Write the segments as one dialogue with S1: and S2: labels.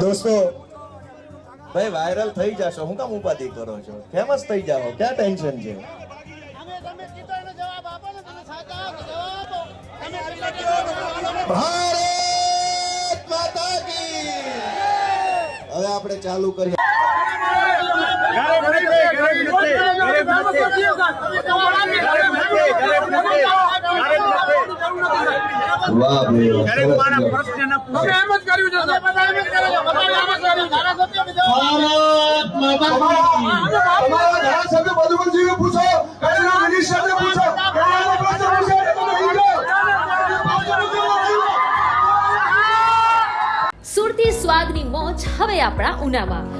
S1: દોસ્તો ભાઈ વાયરલ થઈ જશો. હું કામ ઉપાધિ કરો છો? ફેમસ થઈ જાઓ. ક્યાં ટેન્શન છે? ભારત માતા કી! હવે આપણે ચાલુ કરીએ. ગરીબ નથી ગરીબ નથી ગરીબ
S2: નથી. ગરીબ નથી ગરીબ કચેરી મિનિસ્ટરને પૂછો કચેરીનો પ્રશ્ન પૂછો એટલે તમે અહીં જાઓ.
S3: સુરતી સ્વાદની મોજ હવે આપણા ઉનામાં.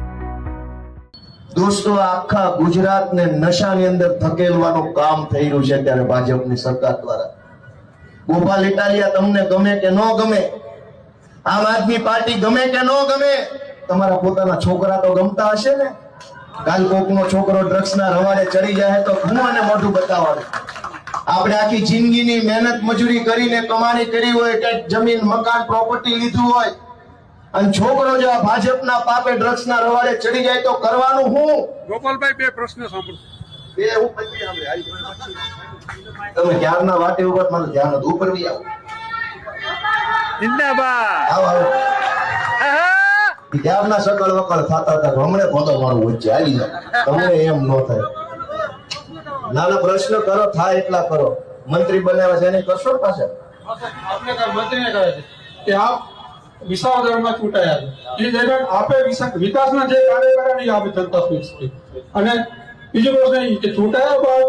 S1: દોસ્તો, આખા ગુજરાતને નશાની અંદર ધકેલવાનું કામ થઈ રહ્યું છે અત્યારે ભાજપની સરકાર દ્વારા. ગોપાલ ઇટાલિયા, તમને ગમે કે ન ગમે? આમ આદમી પાર્ટી ગમે કે ન ગમે? તમારા પોતાના છોકરા તો ગમતા હશે ને? કાલ કોકનો છોકરો ડ્રગ્સના રવાડે ચડી જાય તો હું અને મોઢું બતાવવાનું. આપણે આખી જિંદગીની મહેનત મજૂરી કરીને કમાણી કરી હોય કે જમીન, મકાન પ્રોપર્ટી લીધું હોય અને છોકરો જો આ ભાજપના પાપે ડ્રગ્સના રવાડે ચડી જાય તો કરવાનું હું?
S4: ગોપાલભાઈ બે પ્રશ્ન સાંભળો.
S1: બે હું પછી તમે ક્યારના વાટે ઉપર મને ધ્યાન હતું. ઉપર બી આવો.
S4: જિંદાબાદ.
S1: આવો આવો. ક્યારના સકળ વકળ થતા હતા? હમણે પોતો મારું વચ્ચે. આવી જાય તમને એમ ન થાય. નાના પ્રશ્ન કરો થાય એટલા કરો. મંત્રી બનાવ્યા છે એની કરશો ને પાછા?
S5: મંત્રીને કહે છે? કે આપ વિસાવદરમાં ચૂંટાયા એ દરમિયાન આપે વિકાસના જે કાર્ય કર્યા એ આપે જનતા સુધી. અને બીજો પ્રશ્ન એ કે ચૂંટાયા બાદ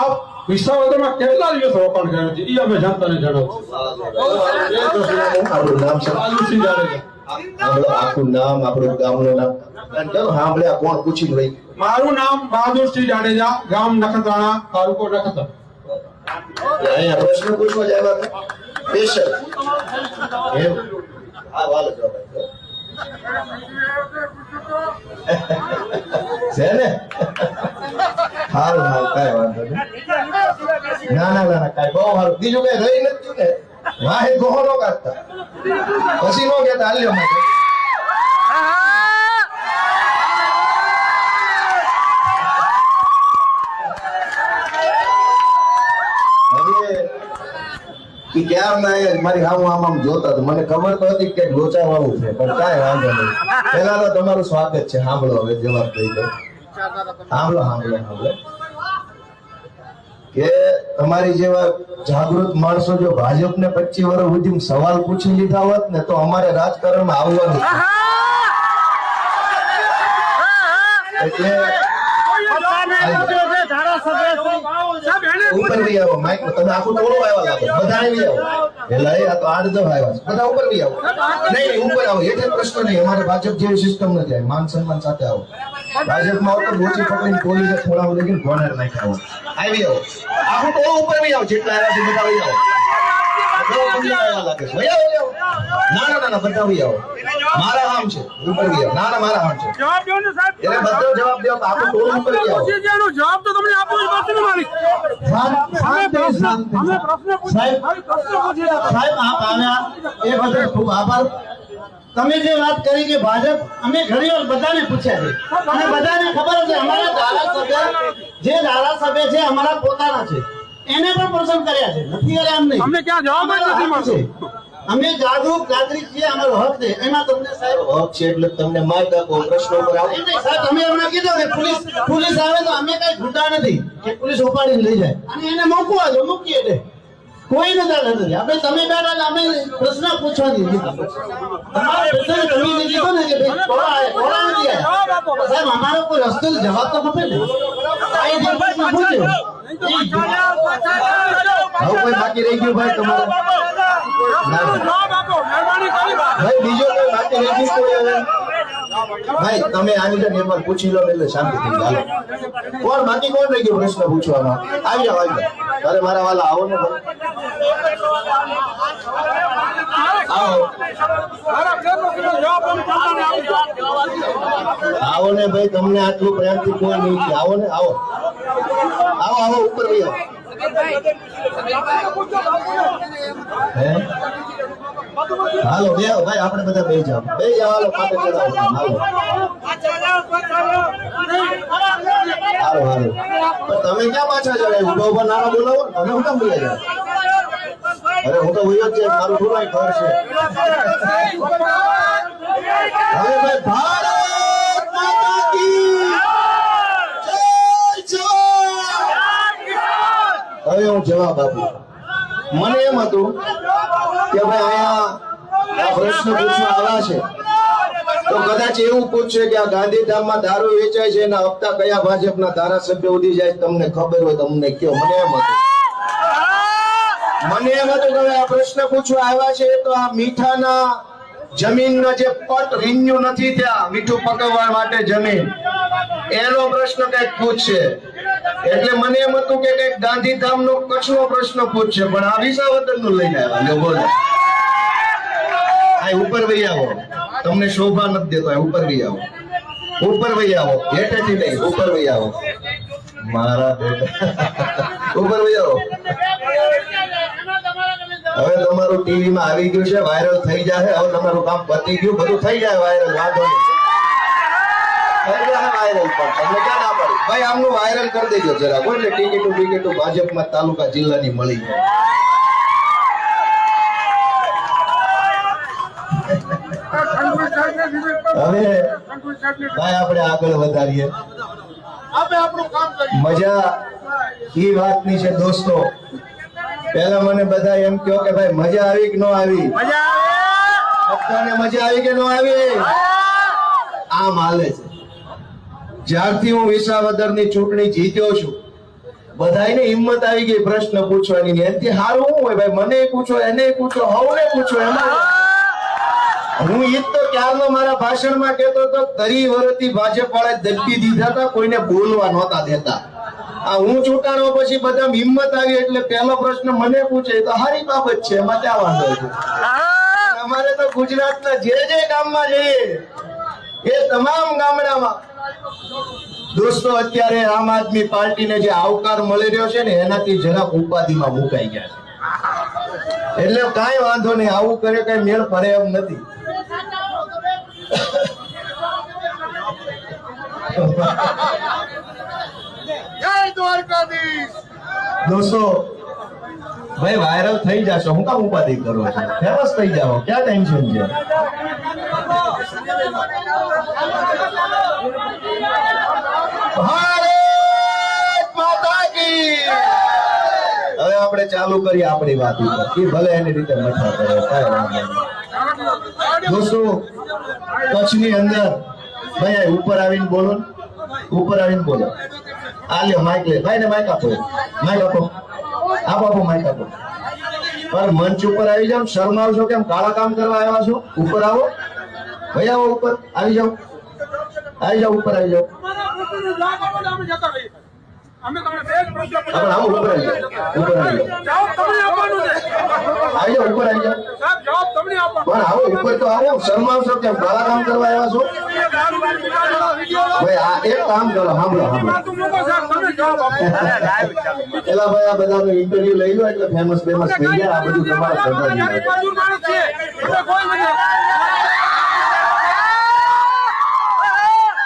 S5: આપ વિસાવદરમાં કેટલા દિવસ રોકાણ કર્યું છે? એ અમે જનતાને જણાવશું પ્રશ્ન
S1: આપણું નામ આપણું નામ ગામનું નામ. અને ચલો સાંભળ્યા કોણ પૂછી વહી.
S5: મારું નામ બહાદુરસિંહ જાડેજા ગામ નખત્રાણા તાલુકો નખત્રા
S1: અહીંયા પ્રશ્ન પૂછવા જાય આવ્યા સ્પેશિયલ એમ. છે. ને? સારું સારું કાંઈ વાંધો નહીં. ના ના ના ના કાંઈ બહુ સારું બીજું કઈ રહી નથી ને ગોહો નો કાઢતા. પછી નો કેતા હાલ્યો માટે હવે ઈ ક્યાર ના એ મારી આમ આમ આમ જોતા તો મને ખબર તો હતી કે લોચા વાળું છે પણ કાંઈ વાંધો નહીં. પહેલા તો તમારું સ્વાગત છે સાંભળો હવે જવાબ દઈ દો સાંભળો સાંભળો સાંભળો. કે તમારી જેવા જાગૃત માણસો જો ભાજપને પચીસ વર્ષ સુધી સવાલ પૂછી લીધા હોત ને તો અમારે રાજકારણમાં આવવાનું એટલે ઉપર બી આવો માઈક તમે આખું ટોળું આવ્યા લાગો બધા આવી આવો. પેલા એ આ તો આઠ દસ આવ્યા બધા ઉપર બી આવો. નહીં, ઉપર આવો એટલે પ્રશ્ન નહીં, અમારે ભાજપ જેવી સિસ્ટમ નથી આવી. માન સન્માન સાથે આવો. ભાજપમાં આવતો ગોચી પકડીને પોલીસે થોડા લઈને કોર્નર નાખ્યા આવો આવી આવો. આખું ટોળું ઉપર બી આવો, જેટલા આવ્યા છે બધા આવી. આવો. ના ના ના બધા આવી આવો. મારા હામ છે. ઉપર ગયા. ના ના મારા હામ છે.
S4: જવાબ દો ને સાહેબ.
S1: એટલે બધો જવાબ દો તો આખું ઉપર
S4: ગયા. જવાબ તો તમને આપવો જ પડશે ને મારી. અમે પ્રશ્ન અમે પ્રશ્ન પૂછીએ સાહેબ પ્રશ્ન પૂછીએ
S6: સાહેબ આપ આવ્યા એ બદલ ખૂબ આભાર. તમે જે વાત કરી કે ભાજપ અમે ઘણી વાર બધાને પૂછ્યા છે. અને બધાને ખબર છે અમારા ધારાસભ્ય જે ધારાસભ્ય છે અમારા પોતાના છે. એને પણ પસંદ કર્યા છે. નથી કર્યા એમ નહીં.
S4: અમને ક્યાં જવાબ નથી.
S6: છે. અમે જાગૃત નાગરિક છીએ અમારો હક છે. એમાં તમને સાહેબ
S1: હક છે એટલે તમને માર્ક કો પ્રશ્નો પર આવો.
S6: નહીં, સાહેબ તમે હમણાં કીધું કે પોલીસ પોલીસ આવે તો અમે કઈ ગુંડા નથી કે પોલીસ ઉપાડીને લઈ જાય. અને એને મૂકવા દો મૂકીએ દે કોઈ નથી નથી. આપણે તમે બેઠા અમે પ્રશ્ન પૂછવા હતી. તમારે પ્રશ્ન તમે કીધો ને કે ભાઈ કોળા આયા, નથી આયા. સાહેબ અમારો કોઈ રસ્તો જવાબ તો ખપે ને. સાહેબ પ્રશ્ન પૂછ્યો
S1: હવે કોઈ બાકી રહી ગયું ભાઈ તમારે ના, ના.
S4: જવાબ આપો મહેરબાની કરી
S1: ભાઈ બીજો કોઈ બાકી હવે? ભાઈ તમે આવી રીતે ને એકવાર પૂછી લો એટલે શાંતિ થઈ જાય કોણ બાકી કોણ રહી ગયું પ્રશ્ન પૂછવામાં? આવી જાઓ આવી જાઓ. અરે મારા વાલા આવો ને ભાઈ. આવો. ને ભાઈ તમને આટલું પ્રેમથી કોઈ નહીં આવો ને આવો. આવો આવો ઉપર ભાઈ આવો હાલો બે ભાઈ, આપણે બધા બે જાઓ. બે હાલો, પાટે ચડાવો. હાલો. હાલો હાલો. તમે ક્યાં પાછા ચડાય? ઊભા ઊભા, નાના બોલાવો. તમે હું કામ બોલ્યા જાઓ અરે, હું તો હોય જ છે મારું થોડા ઘર છે હવે ભાઈ ભારત માતા કી જય જવાન! જવાબ આપું મને એમ હતું કે ભાઈ અહીંયા આ પ્રશ્ન પૂછવા આવ્યા છે. તો કદાચ એવું પૂછશે કે આ ગાંધીધામમાં દારૂ વેચાય છે એના હપ્તા કયા ભાજપના ધારાસભ્ય ઉડી જાય તમને ખબર હોય, તમને કયો. મને એમ હતું. મને એમ હતું કે આ પ્રશ્ન પૂછવા આવ્યા છે, તો આ મીઠાના જમીનનો જે પટ રિન્યુ નથી ત્યાં, મીઠું પકવવા માટે જમીન. એનો પ્રશ્ન કંઈક પૂછશે. એટલે મને એમ હતું કે કંઈક ગાંધીધામનો કચ્છનો પ્રશ્ન પૂછશે, પણ આ વિસાવદરનું લઈને આવ્યા. લ્યો બોલો. આ ઉપર વહી આવો. તમને શોભા નથી દેતો ઉપર વહી આવો. ઉપર વહી આવો. હેઠેથી નહીં, ઉપર વહી આવો. મારા ઉપર વહી આવો. હવે તમારું ટીવી માં આવી ગયું છે, વાયરલ થઈ જાય હવે તમારું કામ પતી ગયું, બધું થઈ જાય, વાયરલ. વાંધો નહીં. વાયરલ પણ તમને ક્યાં ના પાડી? ભાઈ આમનું વાયરલ કરી દેજો જરા એટલે ટિકિટો ટિકિટો ભાજપમાં તાલુકા જિલ્લાની મળી જાય. હવે ભાઈ આપણે આગળ વધારીએ. મજા એ વાતની છે દોસ્તો. પેલા મને બધા એમ કહો કે ભાઈ મજા આવી કે ન આવી? બધાને મજા આવી કે ન આવી? આમ હાલે છે. જ્યારથી હું વિસાવદરની ચૂંટણી જીત્યો છું બધાને હિંમત આવી ગઈ પ્રશ્ન પૂછવાની ને. સારું શું હોય ભાઈ? મને પૂછો એને પૂછો હવને પૂછો એમાં હું ઈ તો ક્યારનો મારા ભાષણમાં કહેતો હતો તરી વર્ષથી ભાજપ વાળા દબકી દીધા હતા કોઈને બોલવા નહોતા દેતા. આ હું ચૂંટાણો પછી બધા હિંમત આવી એટલે પહેલો પ્રશ્ન મને પૂછે તો હારી બાબત છે એમાં ક્યાં વાંધો છે? અમારે તો ગુજરાતના જે જે ગામમાં જઈએ એ તમામ ગામડામાં દોસ્તો અત્યારે આમ આદમી પાર્ટીને જે આવકાર મળી રહ્યો છે ને એનાથી જરાક ઉપાધિમાં મુકાઈ ગયા છે. એટલે કાંઈ વાંધો નહીં આવું કરે કઈ મેળ પડે એમ નથી. દોસ્તો ભાઈ વાયરલ થઈ જશો. હું કામ ઉપાધિ કરો છો? ફેમસ થઈ જાઓ. ક્યાં ટેન્શન છે? હવે આપણે ચાલુ કરીએ આપણી વાત ઉપર. ભલે એની રીતે મઠા કરે, કાંઈ વાંધો. દોસ્તો અંદર, ભાઈ ઉપર આવીને બોલો ઉપર આવીને બોલો. આ લ્યો માઇક લે. ભાઈ ને માઇક આપો. માઇક આપો. આપો આપો માઇક આપો. પણ મંચ ઉપર આવી જાઓ ને, શરમાવશો કેમ? કાળા કામ કરવા આવ્યા છો? ઉપર આવો. ભાઈ, આવો ઉપર. આવી જાઓ. આવી જાઓ ઉપર આવી જાઓ
S4: અમે તમને બે પ્રશ્ન
S1: આપણે ઉપર આવી જાઓ ઉપર આવી જાઓ
S4: જવાબ તમને આપવાનું છે
S1: આવી જાઓ ઉપર આવી જાઓ
S4: સાહેબ જવાબ તમને આપવાનો
S1: પણ આવો ઉપર તો આવો શરમાવશો કેમ કાળા કામ કરવા આવ્યા છો ભાઈ આ એક કામ કરો સાંભળો સાંભળો
S4: વાતું મૂકો સાહેબ તમે જવાબ આપો
S1: પેલા ભાઈ આ બધાનો ઇન્ટરવ્યુ લઈ લો એટલે ફેમસ ફેમસ થઈ ગયા આ બધું તમારા
S4: જાતિ
S1: પ્રધાન
S4: મજૂર માણસ છે એટલે કોઈ મને
S1: વાહ ભાઈ વાહ.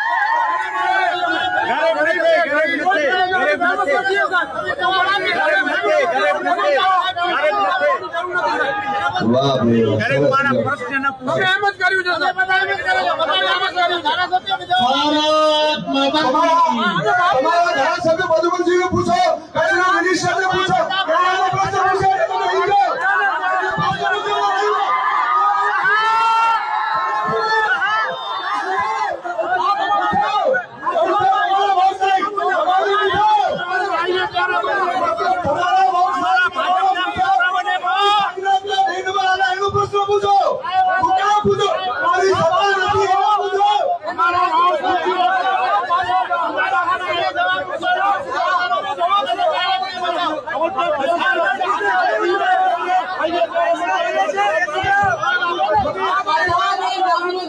S1: સરસ
S4: તમે એમ જ કર્યું છે સાહેબ. બધા એમ જ કર્યું છે. બધા એમ જ કર્યું છે.
S6: ભારત માતા કી
S2: તમારા કચેરી મિનિસ્ટરને પૂછો પૂછો.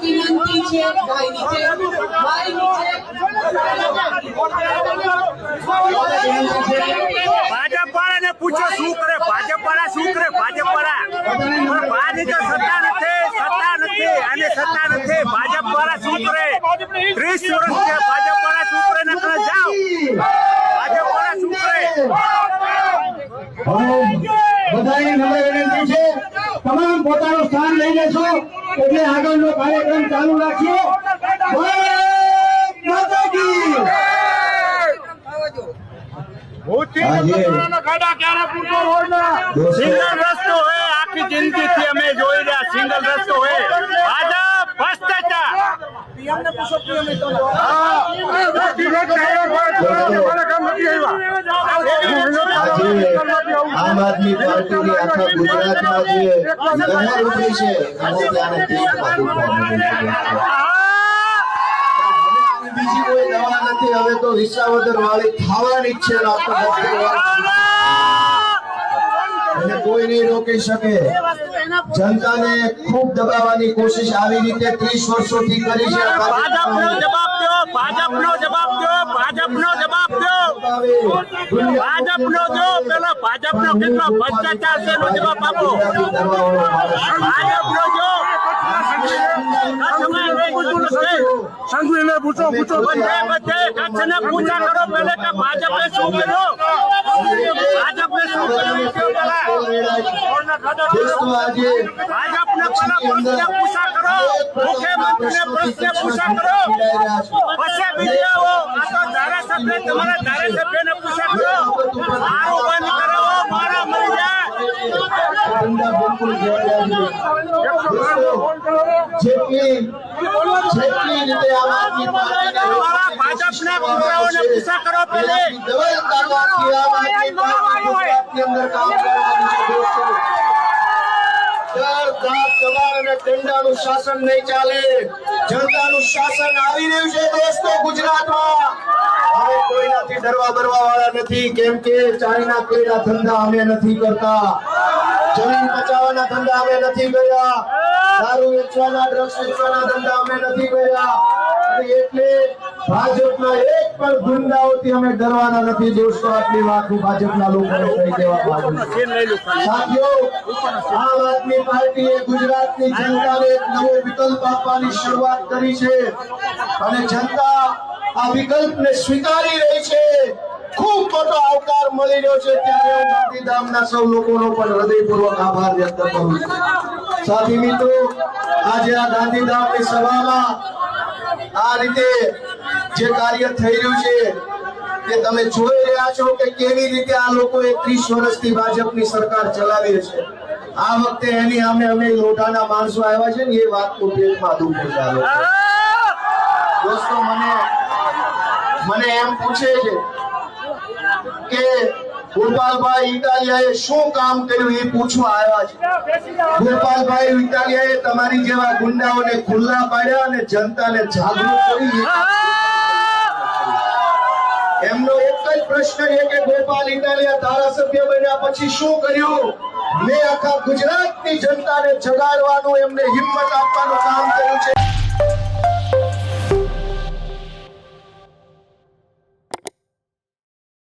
S2: વિનંતી
S7: છે ભાઈ નીચે ભાઈ નીચે
S4: ભાજપ વાળાને પૂછો શું કરે? ભાજપ વાળા શું કરે? ભાજપ વાળા ભાજપ સત્તા નથી સત્તા નથી અને સત્તા નથી. ભાજપ વાળા શું કરે? ત્રીસ વર્ષ છે ભાજપ વાળા
S6: બધાને નમ્ર વિનંતી છે. તમામ પોતાનું સ્થાન લઈ લેશો એટલે આગળનો કાર્યક્રમ ચાલુ રાખીએ.
S4: સિંગલ રસ્તો હોય આખી જિંદગી થી અમે જોઈ રહ્યા સિંગલ રસ્તો હોય.
S1: આજે આમ આદમી પાર્ટીની આખા ગુજરાતમાં જે લહેર છે બીજી કોઈ દવા નથી, હવે તો વિસાવદર વાળી થવાની જ છે એને કોઈ નહીં રોકી શકે. જનતાને ખૂબ દબાવવાની કોશિશ આવી રીતે ત્રીસ વર્ષોથી કરી છે
S4: ભાજપનો જવાબ દો ભાજપનો જવાબ દો ભાજપનો જવાબ દો. ભાજપનો જો પેલો ભાજપનો કેટલો ભ્રષ્ટાચાર છે એનો જવાબ આપો. ભાજપનો જો. કચ્છમાં એવું
S5: પૂછો પૂછો.
S4: બધે બધે કચ્છને પૂછા કરો. પેલે કે ભાજપે શું કર્યું ભાજપને શું કર્યું
S1: દોસ્તો આજે
S4: ભાજપને પેલા પ્રશ્ન પૂછા કરો મુખ્યમંત્રીને પ્રશ્ન પૂછા કરો. પછી બીજા આવો. આ તો ધારાસભ્ય તમારા ધારાસભ્યને પૂછા કરો. મારું બંધ કરાવો મારા મરી જાય.
S1: જેટલી જેટલી રીતે આમ આદમી પાર્ટીને
S4: ભાજપના પુત્રાઓને પૂછા કરો પેલે
S1: ડબલ તાકાતથી આમ આદમી પાર્ટી ગુજરાતની અંદર કામ કરવાની છે દોસ્તો. ડર, દાબ, દંડાનું શાસન નહીં ચાલે. જનતાનું શાસન આવી રહ્યું છે દોસ્તો ગુજરાતમાં. હવે કોઈનાથી ડરવા બરવા કેમ કે ચાઈના કોઈના ધંધા અમે નથી કરતા. જમીન બચાવવાના ધંધા અમે નથી કર્યા. દારૂ વેચવાના ડ્રગ્સ વેચવાના ધંધા અમે નથી કર્યા. એટલે ભાજપના પણ ગુંડાઓથી અમે ડરવાના નથી. દોસ્તો આટલી વાત હું ભાજપના લોકોને કહી દેવા માંગુ સાથીઓ આમ આદમી પાર્ટીએ ગુજરાતની જનતાને એક નવો વિકલ્પ આપવાની શરૂઆત કરી છે. અને જનતા આ વિકલ્પને સ્વીકારી રહી છે. ખૂબ મોટો આવકાર મળી રહ્યો છે. ત્યારે હું ગાંધીધામના સૌ લોકોનો પણ હૃદયપૂર્વક આભાર વ્યક્ત કરું છું. સાથી મિત્રો આજે આ ગાંધીધામની સભામાં આ રીતે જે કાર્ય થઈ રહ્યું છે કે તમે જોઈ રહ્યા છો કે કેવી રીતે આ લોકોએ ત્રીસ વર્ષથી ભાજપની સરકાર ચલાવી છે. આ વખતે એની અમે અમે લોઢાના માણસો આવ્યા છે ને, એ વાતનું પેટમાં દુઃખ છે દોસ્તો, મને મને એમ પૂછે છે કે ગોપાલભાઈ ઇટાલિયાએ શું કામ કર્યું એ પૂછવા આવ્યા છે. ગોપાલભાઈ ઇટાલિયાએ તમારી જેવા ગુંડાઓને ખુલ્લા પાડ્યા અને જનતાને જાગૃત કરી એમનો એક જ પ્રશ્ન છે કે ગોપાલ ઇટાલિયા ધારાસભ્ય બન્યા પછી શું કર્યું? મેં આખા ગુજરાતની જનતાને જગાડવાનું, એમને હિંમત આપવાનું કામ કર્યું છે.